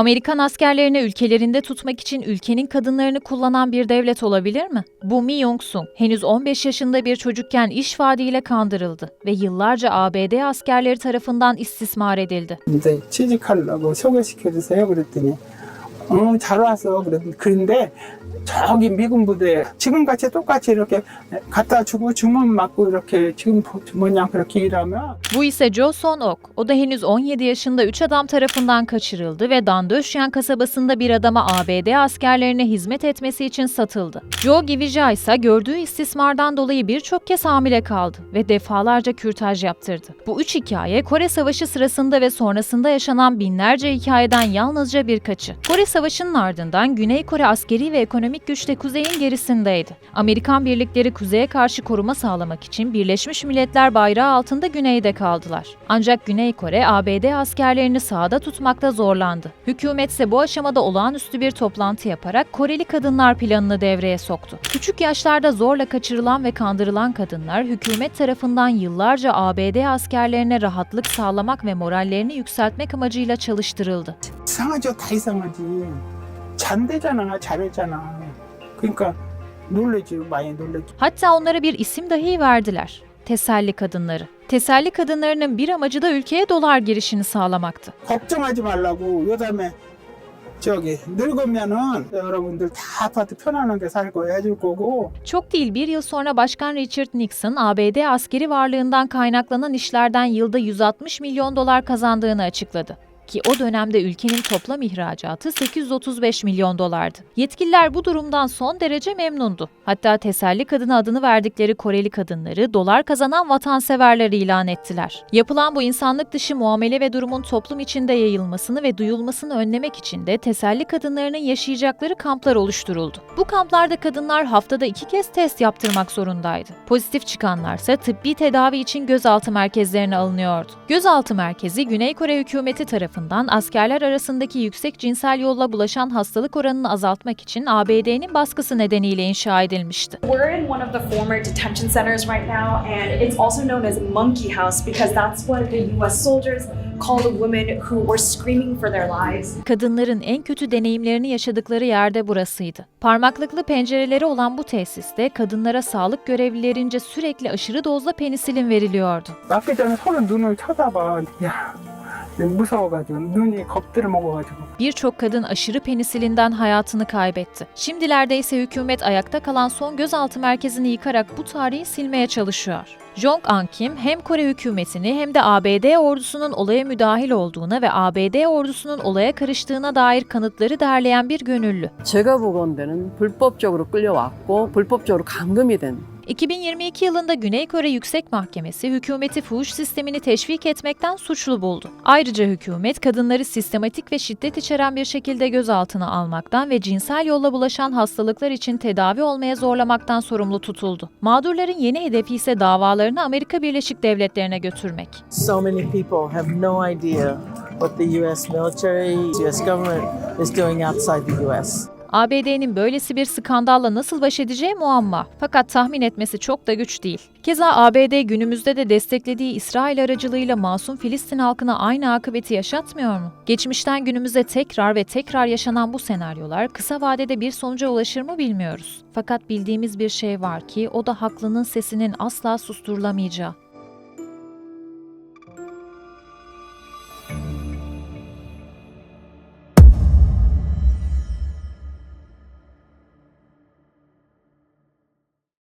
Amerikan askerlerini ülkelerinde tutmak için ülkenin kadınlarını kullanan bir devlet olabilir mi? Bu Mi Yong-sung henüz 15 yaşında bir çocukken iş vaadiyle kandırıldı ve yıllarca ABD askerleri tarafından istismar edildi. 어 잘 왔어 그랬 그런데 저기 미군 부대에 지금같이 똑같이 이렇게 갖다 주고 주문 맞고 이렇게 지금 뭐냐 그렇게 일하면 Bu ise Jo Son-ok. O da henüz 17 yaşında 3 adam tarafından kaçırıldı ve Dandöşyan kasabasında bir adama ABD askerlerine hizmet etmesi için satıldı. Jo Givija ise gördüğü istismardan dolayı birçok kez hamile kaldı ve defalarca kürtaj yaptırdı. Bu üç hikaye Kore Savaşı sırasında ve sonrasında yaşanan binlerce hikayeden yalnızca birkaçı. Kore Savaşı'nın ardından Güney Kore askeri ve ekonomik güçle kuzeyin gerisindeydi. Amerikan birlikleri kuzeye karşı koruma sağlamak için Birleşmiş Milletler bayrağı altında güneyde kaldılar. Ancak Güney Kore, ABD askerlerini sahada tutmakta zorlandı. Hükümet ise bu aşamada olağanüstü bir toplantı yaparak Koreli kadınlar planını devreye soktu. Küçük yaşlarda zorla kaçırılan ve kandırılan kadınlar hükümet tarafından yıllarca ABD askerlerine rahatlık sağlamak ve morallerini yükseltmek amacıyla çalıştırıldı. 이상하죠 다 이상하지 잔대잖아 잘했잖아 그러니까 놀래지 많이 놀래지 Hatta onlara bir isim dahi verdiler. Teselli kadınları. Teselli kadınlarının bir amacı da ülkeye dolar girişini sağlamaktı. 걱정하지 말라고 요 다음에 저기 늙으면은 여러분들 다 아파트 편안하게 살고 해줄 거고 Çok değil bir yıl sonra Başkan Richard Nixon, ABD askeri varlığından kaynaklanan işlerden yılda 160 milyon dolar kazandığını açıkladı. Ki o dönemde ülkenin toplam ihracatı 835 milyon dolardı. Yetkililer bu durumdan son derece memnundu. Hatta teselli kadını adını verdikleri Koreli kadınları dolar kazanan vatanseverler ilan ettiler. Yapılan bu insanlık dışı muamele ve durumun toplum içinde yayılmasını ve duyulmasını önlemek için de teselli kadınlarının yaşayacakları kamplar oluşturuldu. Bu kamplarda kadınlar haftada iki kez test yaptırmak zorundaydı. Pozitif çıkanlarsa tıbbi tedavi için gözaltı merkezlerine alınıyordu. Gözaltı merkezi Güney Kore hükümeti tarafından askerler arasındaki yüksek cinsel yolla bulaşan hastalık oranını azaltmak için ABD'nin baskısı nedeniyle inşa edilmişti. We're in one of the former detention centers right now, and it's also known as Monkey House because that's what the US soldiers call the women who were screaming for their lives. Kadınların en kötü deneyimlerini yaşadıkları yerde burasıydı. Parmaklıklı pencereleri olan bu tesiste kadınlara sağlık görevlilerince sürekli aşırı dozda penisilin veriliyordu. 무서워가지고 눈이 겁들을 먹어가지고 Birçok kadın aşırı penisilinden hayatını kaybetti. Şimdilerde ise hükümet ayakta kalan son gözaltı merkezini yıkarak bu tarihi silmeye çalışıyor. Jong An Kim hem Kore hükümetini hem de ABD ordusunun olaya müdahil olduğuna ve ABD ordusunun olaya karıştığına dair kanıtları derleyen bir gönüllü. 제가 보건대는 불법적으로 끌려왔고 불법적으로 감금이 된 2022 yılında Güney Kore Yüksek Mahkemesi hükümeti fuhuş sistemini teşvik etmekten suçlu buldu. Ayrıca hükümet kadınları sistematik ve şiddet içeren bir şekilde gözaltına almaktan ve cinsel yolla bulaşan hastalıklar için tedavi olmaya zorlamaktan sorumlu tutuldu. Mağdurların yeni hedefi ise davalarını Amerika Birleşik Devletleri'ne götürmek. So many people have no idea what the U.S. military, U.S. government is doing outside the U.S. ABD'nin böylesi bir skandalla nasıl baş edeceği muamma. Fakat tahmin etmesi çok da güç değil. Keza ABD günümüzde de desteklediği İsrail aracılığıyla masum Filistin halkına aynı akıbeti yaşatmıyor mu? Geçmişten günümüze tekrar ve tekrar yaşanan bu senaryolar kısa vadede bir sonuca ulaşır mı bilmiyoruz. Fakat bildiğimiz bir şey var ki o da haklının sesinin asla susturulamayacağı.